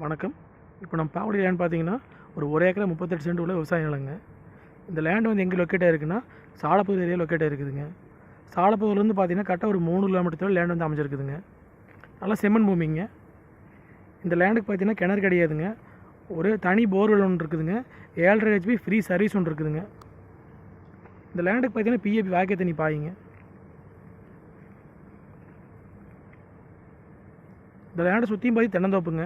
வணக்கம். இப்போ நம்ம பாவடி லேண்ட் பார்த்தீங்கன்னா ஒரு ஒரு ஏக்கரை முப்பத்தெட்டு சென்ட் உள்ள விவசாய நிலங்க. இந்த லேண்ட் வந்து எங்கே லொக்கேட் ஆயிருக்குன்னா சாலப்பகுதி ஏரியா லொக்கேட் ஆயிருக்குதுங்க. சாலப்பகுதியிலேருந்து பார்த்தீங்கன்னா கரெக்டாக ஒரு மூணு கிலோமீட்டர் லேண்ட் வந்து அமைஞ்சிருக்குதுங்க. நல்லா செம்மண் பூமிங்க. இந்த லேண்டுக்கு பார்த்தீங்கன்னா கிணறு கிடையாதுங்க. ஒரு தனி போர்வெல் ஒன்று இருக்குதுங்க. ஏழரை ஹெச்பி ஃப்ரீ சர்வீஸ் ஒன்று இருக்குதுங்க. இந்த லேண்டுக்கு பார்த்தீங்கன்னா பிஏபி வாக்கிய தண்ணி பாயுங்க. இந்த லேண்டை சுற்றியும் பார்த்து தென்னந்தோப்புங்க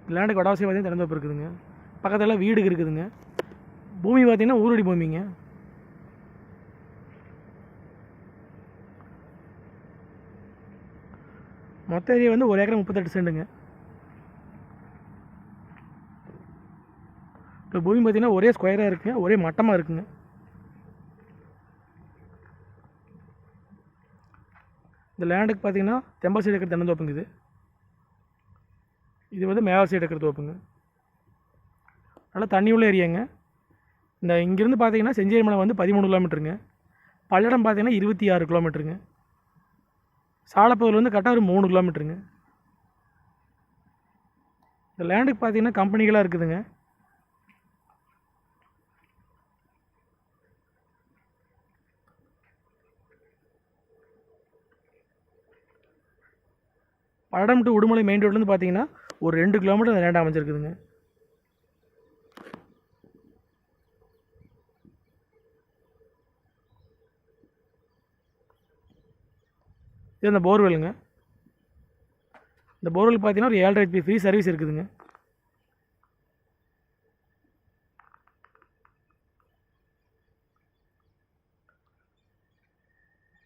இந்த லேண்டுக்கு வடவாசி பார்த்தீங்கன்னா தென்னந்தோப்பு இருக்குதுங்க பக்கத்தில் வீடு இருக்குதுங்க. பூமி பார்த்தீங்கன்னா ஊரடி பூமிங்க. மொத்த ஏரியா வந்து ஒரு ஏக்கர் முப்பத்தெட்டு சென்டுங்க. இப்போ பூமி பார்த்தீங்கன்னா ஒரே ஸ்கொயராக இருக்குங்க. ஒரே மட்டமாக இருக்குங்க. இந்த லேண்டுக்கு பார்த்தீங்கன்னா தெம்பல் சைடு இருக்கிற தென்னந்தோப்புங்க இது. இது வந்து மேவல் சைடு இருக்கிற தோப்புங்க நல்லா தண்ணி உள்ள ஏரியாங்க. இந்த இங்கேருந்து பார்த்தீங்கன்னா செஞ்சேரி மலை வந்து பதிமூணு கிலோமீட்டருங்க. பல்லடம் பார்த்தீங்கன்னா இருபத்தி ஆறு கிலோமீட்டருங்க. வந்து கரெக்டாக ஒரு மூணு கிலோமீட்டருங்க. இந்த லேண்டுக்கு பார்த்தீங்கன்னா கம்பெனிகளாக இருக்குதுங்க. பல்லடம் டு உடுமலை மெயின் ரோட்லேருந்து பார்த்தீங்கன்னா ஒரு ரெண்டு கிலோமீட்டர் அந்த லேண்ட் அமைஞ்சிருக்குதுங்க. இது அந்த போர்வெலுங்க இந்த போர்வெல் பார்த்தீங்கன்னா ஒரு ஏழரை ஹெச்பி ஃப்ரீ சர்வீஸ் இருக்குதுங்க.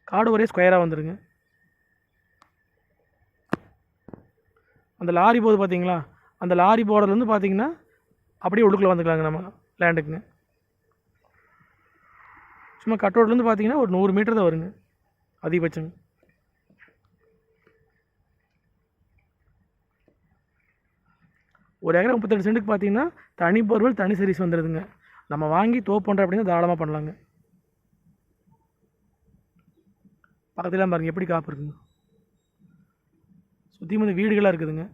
காடு ஒரே ஸ்கொயராக வந்துடுங்க அந்த லாரி போகுது பார்த்தீங்களா? அந்த லாரி போர்டர்லேருந்து பார்த்தீங்கன்னா அப்படியே உள்ளுக்குள்ளே வந்துக்கலாங்க நம்ம லேண்டுக்குங்க சும்மா கட் ரோட்லேருந்து பார்த்தீங்கன்னா ஒரு நூறு மீட்டர் தான் வருங்க. அதிகபட்சங்க ஒரு ஏக்கரை முப்பத்தெட்டு சென்ட்டுக்கு பார்த்தீங்கன்னா தனி பொருள் தனி சர்வீஸ் வந்துடுதுங்க நம்ம வாங்கி தோப்பு பண்ணுற அப்படின்னா தாராளமாக பண்ணலாங்க. பக்கத்துலாம் பாருங்கள் எப்படி காப்பு இருக்குங்க சுற்றி வந்து வீடுகளாக இருக்குதுங்க.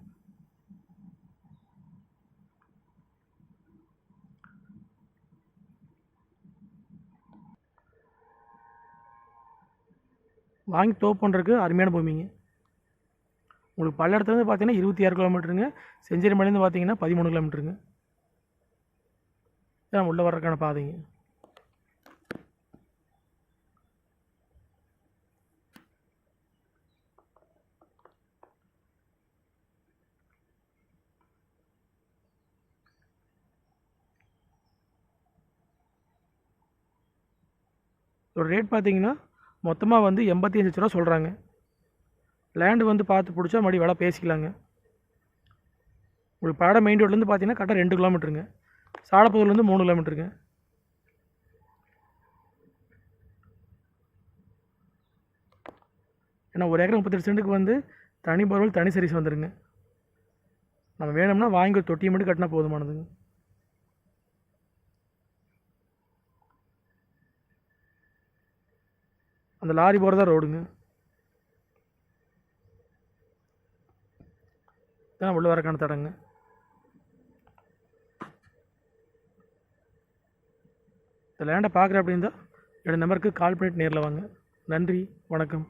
வாங்கி தோப்பு பண்ணுறதுக்கு அருமையான பூமிங்க. உங்களுக்கு பல்லடத்துலேருந்து பார்த்தீங்கன்னா இருபத்தி ஆறு கிலோமீட்டருங்க. செஞ்சேரி மலையிலேருந்து பார்த்தீங்கன்னா பதிமூணு கிலோமீட்டருங்க. இதான் உள்ளே வர்றதுக்கான பாதைங்க. ஒரு ரேட் பார்த்தீங்கன்னா மொத்தமாக வந்து எண்பத்தி அஞ்சு லட்ச ரூபா சொல்கிறாங்க லேண்டு வந்து பார்த்து பிடிச்சா மறுபடியும் விலை பேசிக்கலாங்க. உங்களுக்கு படம் மெயின் ரோட்லேருந்து பார்த்தீங்கன்னா கரெக்டாக ரெண்டு கிலோமீட்டருங்க சாலப்புதூர்லேருந்து மூணு கிலோமீட்டருங்க ஏன்னா ஒரு ஏக்கர் முப்பத்தெட்டு சென்ட்டுக்கு வந்து தனி பொருள் தனி சர்வீஸ் வந்துடுங்க நம்ம வேணும்னா வாங்கி ஒரு தொட்டியை மட்டும் கட்டினா போதுமானதுங்க. அந்த லாரி போகிறதா ரோடுங்க. இதான் உள்ள வரக்கான தடங்க. இந்த லேண்டை பார்க்குற அப்படின்னா என்னோடய நம்பருக்கு கால் பண்ணிட்டு நேரில் வாங்க. நன்றி வணக்கம்.